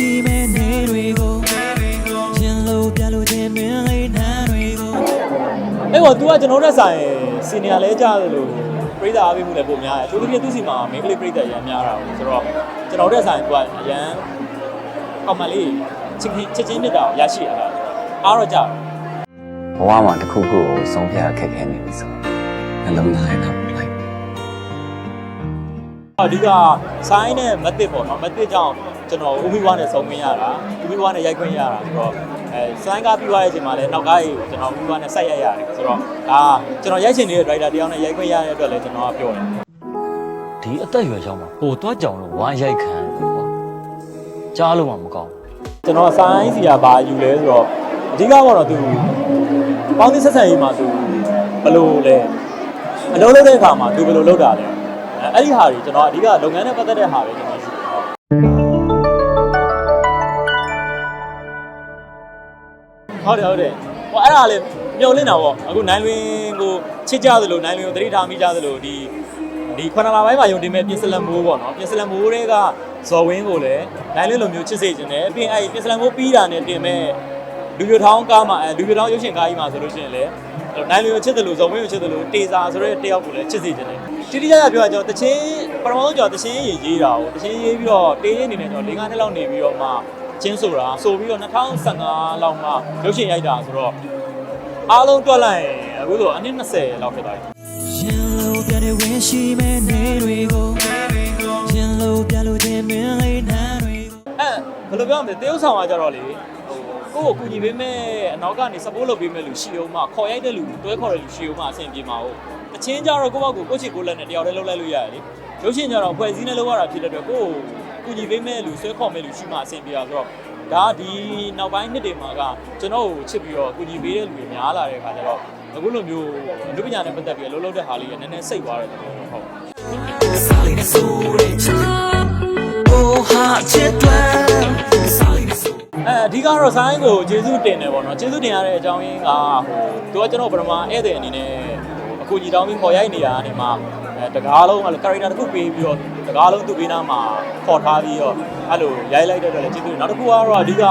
ရှိမဲ့နေတွေကိုရင်လို့ပြလို့ခြင်းမင်းလေးနာတွေကိုအဲ့တော့ तू ကကျွန်တော်တို့ဆိုင်စီနီယာလဲကြားတယ်လို့ပြိဿအားပေးမှုလည်းပုံများတယ်အထူးသဖြင့်သူ့စီမှာမင်းကလေးပြိဿရမ်းများတာကိုဆိုတော့ကျွန်တော်တို့ဆိုင် तू ကအရန်ကောင်မလေးချစ်ချစ်ချင်းမြတ်တာကိုရရှိရတာအားတော့ကြတယ်ဘဝမှာတစ်ခုခုကိုဆုံးဖြတ်ခက်ခဲနေပြီဆိုတော့နှလုံးသားရဲ့တော့လိုက်အဓိကဆိုင်းနဲ့မတစ်ပေါ့နော်မတစ်ကြောင့် ကျွန်တော်ဦးမီဝါနဲ့စုံမင်းရတာဦးမီဝါနဲ့ရိုက်ခွင့်ရတာဆိုတော့အဲဆိုင်းကားပြီးသွားတဲ့အချိန်မှာလည်းနောက်ကားကြီးကိုကျွန်တော်ဦးမီဝါနဲ့ဆက်ရိုက်ရတယ်ဆိုတော့ဒါကျွန်တော်ရိုက်ချင်နေတဲ့ driver တယောက်နဲ့ရိုက်ခွင့်ရတဲ့အတွက်လည်းကျွန်တော်ကပြောတယ်ဒီအသက်အရွယ်ရောက်မှာပိုသွားကြောင်လို့ဝမ်းရိုက်ခံတယ်ကွာကြားလို့မှမကောင်းကျွန်တော်ဆိုင်းစီကဘာယူလဲဆိုတော့အဓိကကတော့သူပေါင်းသင်းဆက်ဆံရေးမှာသူဘယ်လိုလဲအလုပ်လုပ်တဲ့အခါမှာသူဘယ်လိုလုပ်တာလဲအဲအဲ့ဒီဟာတွေကျွန်တော်အဓိကလုပ်ငန်းနဲ့ပတ်သက်တဲ့ဟာပဲကျွန်တော်ရှိတယ် ဟုတ်ဟုတ်တယ်ဟုတ်တယ်ဟိုအဲ့ဒါလေမြုံလင်းတာပေါ့အခုနိုင်လွင်ကိုချစ်ကြသလိုနိုင်လွင်ကိုတတိထားမိကြသလိုဒီဒီခုနလပိုင်းမှာယုံတင်မဲ့ပြင်စလန်မိုးပေါ့နော်ပြင်စလန်မိုးတွေကဇော်ဝင်းကိုလည်းနိုင်လွင်လိုမျိုးချစ်စေခြင်းနဲ့အပြင်အဲ့ပြင်စလန်မိုးပြီးတာနဲ့တင်မဲ့လူပြထောင်းကားမှာအဲလူပြထောင်းရုပ်ရှင်ကားကြီးမှာဆိုလို့ရှိရင်လည်းနိုင်လွင်ကိုချစ်တယ်လို့ဇော်ဝင်းကိုချစ်တယ်လို့တေစာဆိုတဲ့တယောက်ကိုလည်းချစ်စေခြင်းနဲ့တိတိကျကျပြောရကျွန်တော်တချင်းပထမဆုံးကျွန်တော်တချင်းရေးရေးတာကိုတချင်းရေးပြီးတော့တေးရေးအနေနဲ့ကျွန်တော်၄၅နှစ်လောက်နေပြီးတော့မှ ချင်းဆိုတာဆိုပြီးတော့2015လောက်မှရုပ်ရှင်ရိုက်တာဆိုတော့အားလုံးတွက်လိုက်ရင်အခုဆိုအနည်း20လောက်ဖြစ်သွားပြီရင်လို့ပြတဲ့ဝင်ရှိမဲ့နေတွေကိုရင်လို့ပြလို့ခြင်းမင်းလေးနာတွေကိုအဲဘယ်လိုပြောရမလဲတေးဥဆောင်ကကြတော့လေဟိုကိုယ့်ကိုကူညီပေးမဲ့အနောက်ကနေ support လုပ်ပေးမဲ့လူရှိအောင်မှခေါ်ရိုက်တဲ့လူတွဲခေါ်တဲ့လူရှိအောင်မှအဆင်ပြေမှာဟုတ်တချင်းကြတော့ကိုယ့်ဘောက်ကိုကိုယ့်ချစ်ကိုယ်လက်နဲ့တယောက်တည်းလှုပ်လိုက်လို့ရတယ်လေရုပ်ရှင်ကြတော့ဖွဲ့စည်းနဲ့လှုပ်ရတာဖြစ်တဲ့အတွက်ကိုယ့် ကိုကူညီပေးမဲ့လူဆွဲခေါ်မဲ့လူရှိမှအဆင်ပြေတာဆိုတော့ဒါဒီနောက်ပိုင်းနှစ်တွေမှာကကျွန်တော်ကိုချစ်ပြီးတော့ကူညီပေးတဲ့လူတွေများလာတဲ့အခါကျတော့အခုလိုမျိုးလူပညာနဲ့ပတ်သက်ပြီးအလုပ်လုပ်တဲ့ဟာလေးကနည်းနည်းစိတ်သွားတယ်ကျွန်တော်ဟုတ်အဲအဓိကတော့ဆိုင်းကိုကျေးဇူးတင်တယ်ပေါ့နော်ကျေးဇူးတင်ရတဲ့အကြောင်းရင်းကဟိုသူကကျွန်တော်ပထမဧည့်သည်အနေနဲ့အခုညီတောင်းပြီးခေါ်ရိုက်နေတာကနေမှ အဲတကားလုံးအဲ့လို character တစ်ခုပေးပြီးတော့တကားလုံးသူ့ပေးနာမှာခေါ်ထားပြီးတော့အဲ့လိုရိုက်လိုက်တဲ့အတွက်လည်းကျေးဇူးတင်နောက်တစ်ခုကတော့အဓိက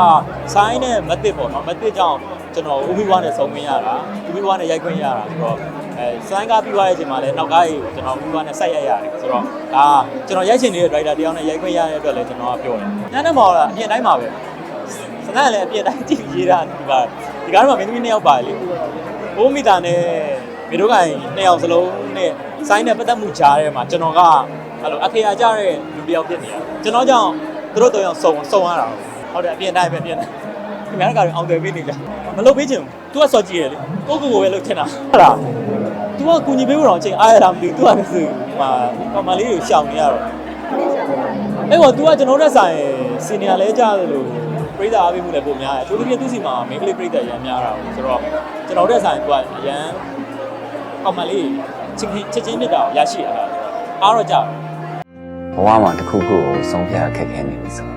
ဆိုင်းနဲ့မတစ်ပေါ့နော်မတစ်ကြောင့်ကျွန်တော်ဦးမီဝါနဲ့စုံမင်းရတာဦးမီဝါနဲ့ရိုက်ခွင့်ရတာဆိုတော့အဲဆိုင်းကားပြီးသွားတဲ့အချိန်မှာလည်းနောက်ကားကြီးကိုကျွန်တော်ဦးမီဝါနဲ့ဆက်ရိုက်ရတယ်ဆိုတော့ဒါကျွန်တော်ရိုက်ချင်နေတဲ့ driver တယောက်နဲ့ရိုက်ခွင့်ရတဲ့အတွက်လည်းကျွန်တော်ကပြောတယ်ညနေမှာတော့အပြင်တိုင်းမှာပဲစနက်လည်းအပြည့်တိုင်းကြည့်ရေးတာဒီပါဒီကားတော့မင်းသမီးနှစ်ယောက်ပါလေဘိုးမိသားနဲ့ မိတို့ကရင်နှစ်ယောက်စလုံးနဲ့ဆိုင်းနဲ့ပတ်သက်မှုကြားထဲမှာကျွန်တော်ကအဲ့လိုအခရာကြတဲ့လူတစ်ယောက်ဖြစ်နေတာကျွန်တော်ကြောင့်သူတို့တော့ယောက်စုံစုံရတာဟုတ်တယ်အပြင်တိုင်းပဲအပြင်တိုင်းခင်ဗျားတို့ကအောင်တယ်ပေးနေကြမလုပ်ပေးချင်ဘူး तू ကစော်ကြည့်ရလေကိုကိုကိုပဲလုပ်ချင်တာဟုတ်လား तू ကကူညီပေးဖို့တော့အချိန်အားရတာမသိဘူး तू ကလည်းဟိုကမလေးကိုရှောင်နေရတော့ အဲ့တော့ तू ကကျွန်တော်တို့ဆိုင်စီနီယာလဲကြားတယ်လို့ပြိဿအားပေးမှုလည်းပုံများတယ်အထူးသဖြင့်သူ့စီမှာမင်းကလေးပြိဿရမ်းများတာကိုဆိုတော့ကျွန်တော်တို့ဆိုင် तू ကအရန် ကောက်မလေးချစ်ချစ်ချင်းမြတ်တာကိုရရှိရတာအားတော့ကြောက်ဘဝမှာတစ်ခုခုကိုဆုံးဖြတ်ခက်ခဲနေပြီဆို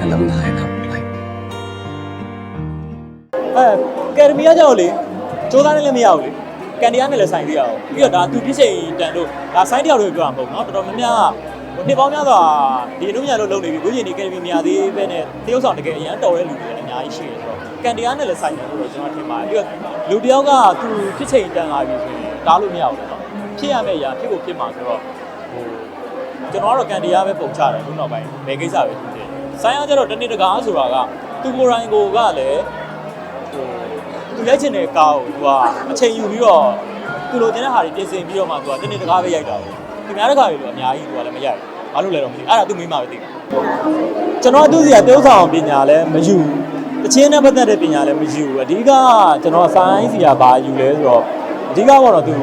အလုံးသားရဲ့နောက်လိုက်အဲကယ်မီယာကြောက်လေစူးစမ်းနေလည်းမရဘူးလေကန်တရားနဲ့လည်းဆိုင်သေးရအောင်ပြီးတော့ဒါသူပြည့်စုံတန်တို့ဒါဆိုင်တရားတွေပြောမှာမဟုတ်နော်တော်တော်များများနှစ်ပေါင်းများစွာဒီလိုမျိုးလို့လုပ်နေပြီကိုကြီးနေကယ်မီများသေးပဲနဲ့တရုတ်ဆောင်တကယ်အရန်တော်တဲ့လူတွေလည်းအများကြီးရှိတယ်ဆိုတော့ကန်တရားနဲ့လည်းဆိုင်တယ်လို့တော့ကျွန်တော်ထင်ပါတယ်ပြီးတော့လူတယောက်ကသူဖြစ်ချိန်တန်လာပြီဆိုရင် တားလို့မရဘူးလေနော်ဖြစ်ရမယ့်အရာဖြစ်ဖို့ဖြစ်မှာဆိုတော့ဟိုကျွန်တော်ကတော့ကန်တရားပဲပုံချတယ်ခုနောက်ပိုင်းဘယ်ကိစ္စပဲဖြစ်ဖြစ်ဆိုင်ရကျတော့တနေ့တကားဆိုတာကသူကိုယ်တိုင်ကိုကလည်းဟိုသူရိုက်ချင်တဲ့ကားကိုသူကအချိန်ယူပြီးတော့သူလိုချင်တဲ့ဟာတွေပြင်ဆင်ပြီးတော့မှသူကတနေ့တကားပဲရိုက်တာပဲသူများတကားတွေလိုအများကြီးသူကလည်းမရိုက်ဘူးဘာလို့လဲတော့မသိဘူးအဲ့ဒါသူမိမှပဲသိတယ်ကျွန်တော်သူစီကတုံးဆောင်ပညာလည်းမယူတချင်းနဲ့ပတ်သက်တဲ့ပညာလည်းမယူဘူးအဓိကကျွန်တော်ဆိုင်းစီကဘာယူလဲဆိုတော့ အဓိကကတော့သူ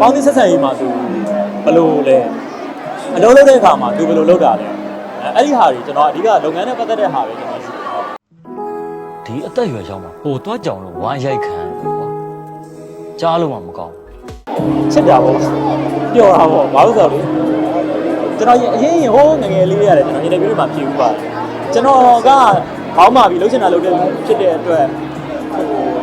ပေါင်းသင်းဆက်ဆံရေးမှာသူဘယ်လိုလဲအလုပ်လုပ်တဲ့အခါမှာသူဘယ်လိုလုပ်တာလဲအဲ့ဒီဟာတွေကျွန်တော်အဓိကလုပ်ငန်းနဲ့ပတ်သက်တဲ့ဟာပဲကျွန်တော်ရှိတယ်ဟုတ်ဒီအသက်အရွယ်ရောက်မှာပိုသွားကြောင်လို့ဝမ်းရိုက်ခံတယ်ကွာကြားလို့မှမကောင်းချစ်တာပေါ့ပျော်တာပေါ့ဘာလို့ဆိုတော့လေကျွန်တော်အရင်ရင်ဟိုးငယ်ငယ်လေးရတယ်ကျွန်တော်အင်တာဗျူးမှာဖြေဦးပါတယ်ကျွန်တော်ကခေါင်းမာပြီးလှုပ်ချင်တာလုပ်တဲ့ဖြစ်တဲ့အတွက်ဟို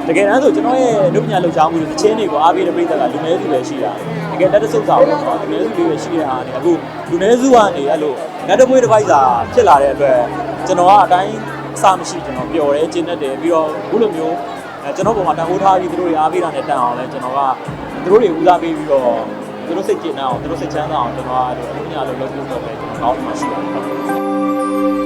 တကယ်တမ်းဆိုကျွန်တော်ရဲ့လူပညာလှုပ်ရှားမှုတွေတချင်းတွေကိုအားပေးတဲ့ပြည်သက်ကလူနည်းစုပဲရှိတာတကယ်လက်တဆုပ်စာပေါ့နော်လူနည်းစုလေးပဲရှိတဲ့ဟာနေအခုလူနည်းစုကနေအဲ့လိုလက်တပွေးတစ်ပိုက်စာဖြစ်လာတဲ့အတွက်ဟကျွန်တော်ကအတိုင်းအစမရှိကျွန်တော်ပျော်တယ်ကျင်းတတ်တယ်ပြီးတော့အခုလိုမျိုးအဲကျွန်တော်ပုံမှာတန်ဖိုးထားပြီးသူတို့တွေအားပေးတာနဲ့တန်အောင်လဲကျွန်တော်ကသူတို့တွေဦးစားပေးပြီးတော့သူတို့စိတ်ကျဉ်အောင်သူတို့စိတ်ချမ်းသာအောင်ကျွန်တော်ကအလုပ်ညာလုပ်လုပ်လို့တော့ပဲကျွန်တော်ကောင်းမှရှိပါတယ်